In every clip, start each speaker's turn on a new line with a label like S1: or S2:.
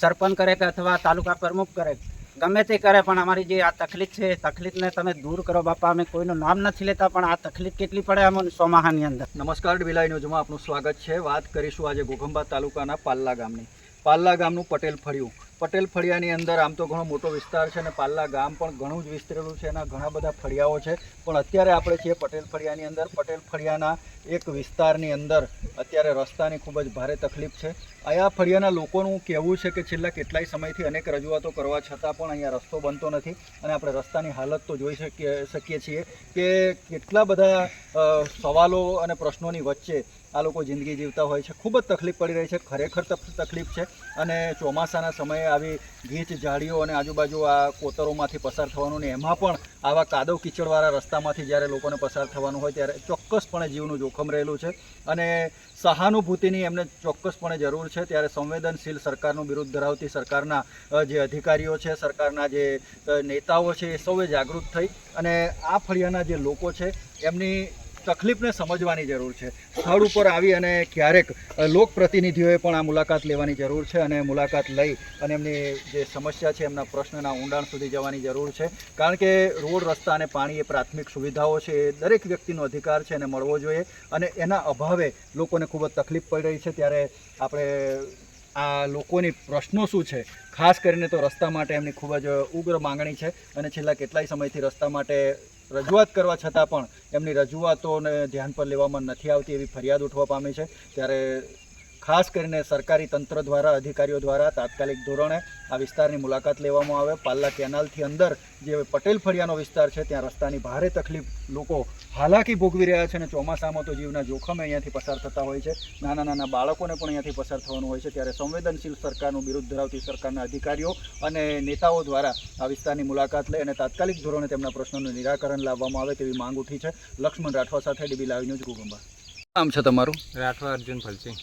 S1: સરપંચ કરે કે અથવા તાલુકા પ્રમુખ કરે ગમે તે કરે, પણ અમારી જે આ તકલીફ છે તકલીફને તમે દૂર કરો બાપા. અમે કોઈનું નામ નથી લેતા, પણ આ તકલીફ કેટલી પડે અમને સોમાહાની અંદર.
S2: નમસ્કાર બિલાઈ ન્યૂઝમાં આપનું સ્વાગત છે. વાત કરીશું આજે ગોગંબા તાલુકાના પાલ્લા ગામની. પાલ્લા ગામનું પટેલ ફળિયું પટેલ ફળિયાની અંદર આમ તો ઘણો મોટો વિસ્તાર છે અને પાલ્લા ગામ પણ ઘણું જ વિસ્તરેલું છે એના ઘણા બધા ફળિયાઓ છે. પણ અત્યારે આપણે છીએ પટેલ ફળિયાની અંદર. પટેલ ફળિયાના એક વિસ્તારની અંદર અત્યારે રસ્તાની ખૂબ જ ભારે તકલીફ છે. અહીંયા ફળિયાના લોકોનું કહેવું છે કે છેલ્લા કેટલાય સમયથી અનેક રજૂઆતો કરવા છતાં પણ અહીંયા રસ્તો બનતો નથી અને આપણે રસ્તાની હાલત તો જોઈ શકીએ શકીએ છીએ કે કેટલા બધા સવાલો અને પ્રશ્નોની વચ્ચે આ લોકો જિંદગી જીવતા હોય છે. ખૂબ જ તકલીફ પડી રહી છે. ખરેખર તકલીફ છે. અને ચોમાસાના સમયે આવી ગીચ ઝાડીઓ અને આજુબાજુ આ કોતરોમાંથી પસાર થવાનું ને એમાં પણ આવા કાદવ કીચડવાળા રસ્તામાંથી જ્યારે લોકોને પસાર થવાનું હોય ત્યારે ચોક્કસપણે જીવનું જોખમ રહેલું છે. અને સહાનુભૂતિની એમને ચોક્કસપણે જરૂર છે. ત્યારે સંવેદનશીલ સરકારનું વિરુદ્ધ ધરાવતી સરકારના જે અધિકારીઓ છે, સરકારના જે નેતાઓ છે એ સૌએ જાગૃત થઈ અને આ ફળિયાના જે લોકો છે એમની તકલીફને સમજવાની જરૂર છે. સ્થળ ઉપર આવી અને ક્યારેક લોકપ્રતિનિધિઓએ પણ આ મુલાકાત લેવાની જરૂર છે અને મુલાકાત લઈ અને એમની જે સમસ્યા છે, એમના પ્રશ્નના ઊંડાણ સુધી જવાની જરૂર છે. કારણ કે રોડ, રસ્તા અને પાણી એ પ્રાથમિક સુવિધાઓ છે, એ દરેક વ્યક્તિનો અધિકાર છે એને મળવો જોઈએ. અને એના અભાવે લોકોને ખૂબ જ તકલીફ પડી રહી છે. ત્યારે આપણે આ લોકોની પ્રશ્નો શું છે? ખાસ કરીને તો રસ્તા માટે એમની ખૂબ જ ઉગ્ર માંગણી છે અને છેલ્લા કેટલાય સમયથી રસ્તા માટે રજૂઆત કરવા છતાં પણ એમની રજૂઆતોને ધ્યાન પર લેવામાં નથી આવતી એવી ફરિયાદ ઉઠવા પામી છે. ત્યારે ખાસ કરીને સરકારી તંત્ર દ્વારા, અધિકારીઓ દ્વારા તાત્કાલિક ધોરણે આ વિસ્તારની મુલાકાત લેવામાં આવે. પાલ્લા કેનાલથી અંદર જે પટેલ ફળિયાનો વિસ્તાર છે, ત્યાં રસ્તાની ભારે તકલીફ લોકો હાલાકી ભોગવી રહ્યા છે અને ચોમાસામાં તો જીવના જોખમે અહીંયાથી પસાર થતા હોય છે. નાના નાના બાળકોને પણ અહીંયાથી પસાર થવાનું હોય છે. ત્યારે સંવેદનશીલ સરકારનું વિરુદ્ધ ધરાવતી સરકારના અધિકારીઓ અને નેતાઓ દ્વારા આ વિસ્તારની મુલાકાત લઈ અને તાત્કાલિક ધોરણે તેમના પ્રશ્નોનું નિરાકરણ લાવવામાં આવે તેવી માંગ ઉઠી છે. લક્ષ્મણ રાઠવા સાથે ડીબી લાવી ન્યૂઝ ગુગંબા. નામ છે તમારું?
S3: રાઠવા અર્જુન ફલસિંહ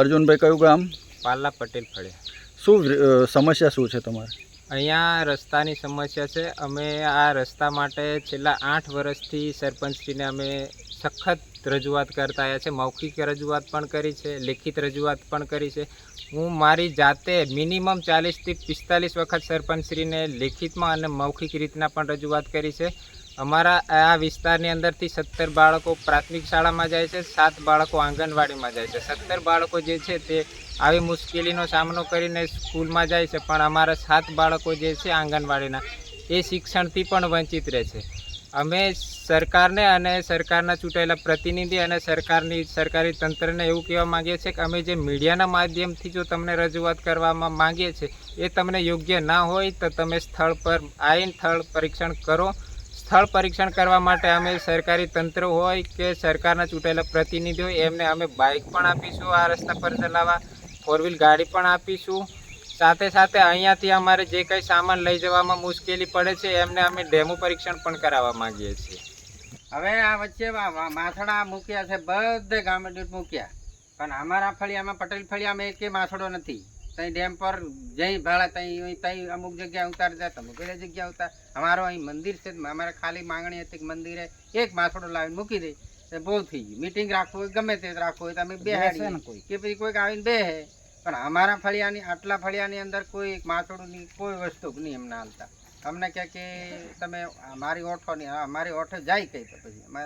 S2: અર્જુનભાઈ કયું ગામ?
S3: પાલા પટેલ ફળિયા.
S2: શું સમસ્યા શું છે તમારે?
S3: અહીંયા રસ્તાની સમસ્યા છે. અમે આ રસ્તા માટે છેલ્લા આઠ વર્ષથી સરપંચશ્રીને અમે સખત રજૂઆત કરતા આવ્યા છે. મૌખિક રજૂઆત પણ કરી છે લેખિત રજૂઆત પણ કરી છે. હું મારી જાતે મિનિમમ ચાલીસથી પિસ્તાલીસ વખત સરપંચશ્રીને લેખિતમાં અને મૌખિક રીતના પણ રજૂઆત કરી છે. અમારા આ વિસ્તારની અંદરથી સત્તર બાળકો પ્રાથમિક શાળામાં જાય છે, સાત બાળકો આંગણવાડીમાં જાય છે. સત્તર બાળકો જે છે તે આવી મુશ્કેલીનો સામનો કરીને સ્કૂલમાં જાય છે, પણ અમારા સાત બાળકો જે છે આંગણવાડીના, એ શિક્ષણથી પણ વંચિત રહે છે. અમે સરકારને અને સરકારના ચૂંટાયેલા પ્રતિનિધિ અને સરકારની, સરકારી તંત્રને એવું કહેવા માંગીએ છીએ કે અમે જે મીડિયાના માધ્યમથી જો તમને રજૂઆત કરવામાં માંગીએ છીએ, એ તમને યોગ્ય ના હોય તો તમે સ્થળ પર આવીને સ્થળ પરીક્ષણ કરો સ્થળ પરીક્ષણ કરવા માટે અમે સરકારી તંત્ર હોય કે સરકારના ચૂંટાયેલા પ્રતિનિધિ હોય, એમને અમે બાઇક પણ આપીશું, આ રસ્તા પર ચલાવવા. ફોર વ્હીલ ગાડી પણ આપીશું. સાથે સાથે અહીંયાથી અમારે જે કંઈ સામાન લઈ જવામાં મુશ્કેલી પડે છે, એમને અમે ડેમો પરીક્ષણ પણ કરાવવા માગીએ છીએ.
S4: હવે આ વચ્ચે માથડા મૂક્યા છે, બધે ગામે મૂક્યા. પણ અમારા ફળિયામાં, પટેલ ફળિયામાં એકે માથડો નથી. તઈ ડેમ પર જઈ ભાડા તઈ તઈ અમુક જગ્યા ઉતાર જાય અમુક જગ્યા ઉતાર. અમારો અહીં મંદિર છે અમારે ખાલી માંગણી હતી કે મંદિરે એક માથડો લાવીને મૂકી દે. તો બહુ થઈ ગયું. મીટિંગ રાખવું હોય ગમે તે રાખવું હોય તો અમે
S1: બેસે ને કોઈ.
S4: કે પછી કોઈક આવીને બે હે પણ અમારા ફળિયાની આટલા ફળિયાની અંદર કોઈ એક માથડુંની કોઈ વસ્તુ નહીં એમને હાલતા. અમને કહે કે તમે અમારી ઓઠો નહીં અમારી ઓઠે જાય કઈ તો પછી.